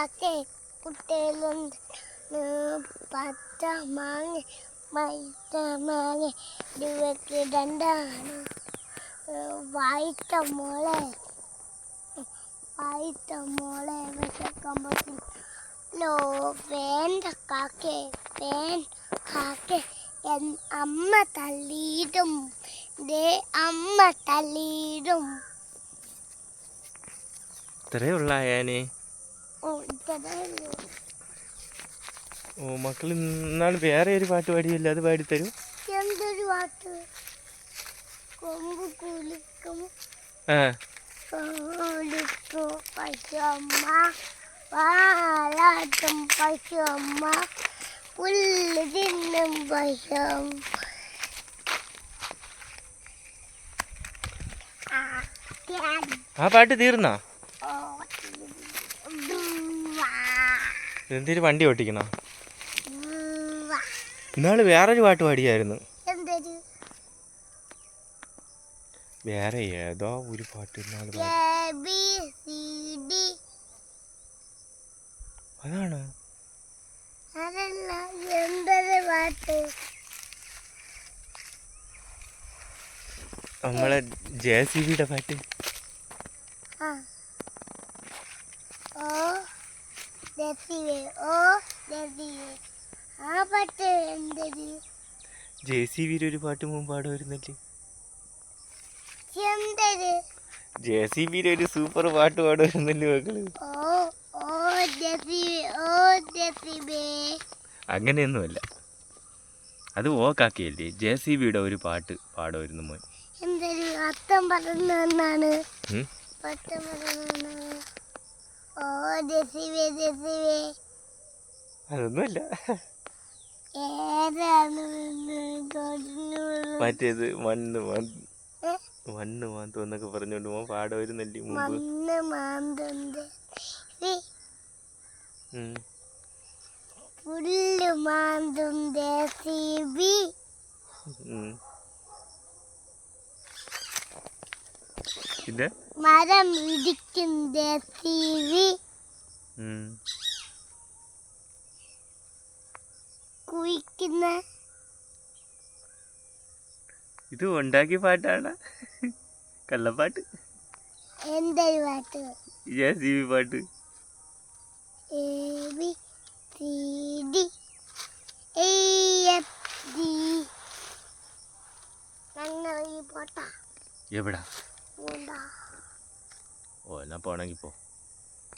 കാക്കേ കുട്ടികളുണ്ട്. പച്ച മാങ്ങ മാങ്ങ ദിവക്ക് രണ്ടാണ് വായിത്ത മോളെ വായിത്ത മോളെ വിശക്കുമ്പോൾ ലോ വേണ്ട കാക്കേ കാക്കേ. എൻ അമ്മ തള്ളിയിടും. ദേ അമ്മ തള്ളിയിടും. ഇത്രയേ ഉള്ളായാനെ ഓ മക്കൾ ഇന്നാൾ വേറെ ഒരു പാട്ട് പാടിയില്ല. അത് പാടിത്തരും. എന്തൊരു പാട്ട്? കൊമ്പ് കുലിക്കും. ആ. കുലിക്കും പശുമ്മ പാലാട്ടും പശുമ്മ പുല്ല് തിന്നും പശും ആ, ഞാൻ, ആ പാട്ട് തീർന്നാ ഓ, വാ, എന്തൊരു വണ്ടി ഓട്ടിക്കണോ. ഇന്നാൾ വേറൊരു പാട്ട് പാടിയായിരുന്നു. വേറെ ഏതോ ഒരു പാട്ട് ഇന്നാൾ അതാണ്. നമ്മളെ ജെ സി ബിയുടെ പാട്ട്. ആ ഓ ദസിവേ ഓ ദസിവേ ആ പാട്ട് എന്തൊരു ജെ സി ബിയുടെ ഒരു പാട്ട് മുമ്പ് പാടുമായിരുന്നല്ലേ എന്തൊരു ജെ സി ബിയുടെ ഒരു സൂപ്പർ പാട്ട് പാടുമായിരുന്നല്ലേ മക്കൾ. അങ്ങനെയൊന്നുമല്ല. അത് ഓക്കാക്കിയല്ലേ? ജെ സി ബിയുടെ ഒരു പാട്ട് പാടുമായിരുന്നു മോൻ. എന്തൊരു അത്തം പറഞ്ഞാണ് ഉം? അത്തം പറഞ്ഞാണ് ഓ ദസിവേ ദസിവേ അതൊന്നുമല്ല. മറ്റേത് മണ്ണ് മണ്ണ് മാന്തം എന്നൊക്കെ പറഞ്ഞോണ്ട് മോൻ പാടുമായിരുന്നല്ലേ മുമ്പ്? മണ്ണ് മാന്തുണ്ട് വി ഉം. പുല്ല് മാന്തും ദേശീബി പിന്നെ മരം ഇടിക്കുന്ന ദേശീബി ഉം. കുഴിക്കുന്ന. ഇത് ഉണ്ടാക്കിയ പാട്ടാണ്. കള്ളപ്പാട്ട്. എന്തൊരു പാട്ട്? ജെ സി ബി പാട്ട്. A B C D A F G. ഞങ്ങൾ ഈ പോട്ടാ. എവിടാ? ഓ എന്നാ പോണെങ്കി പോ.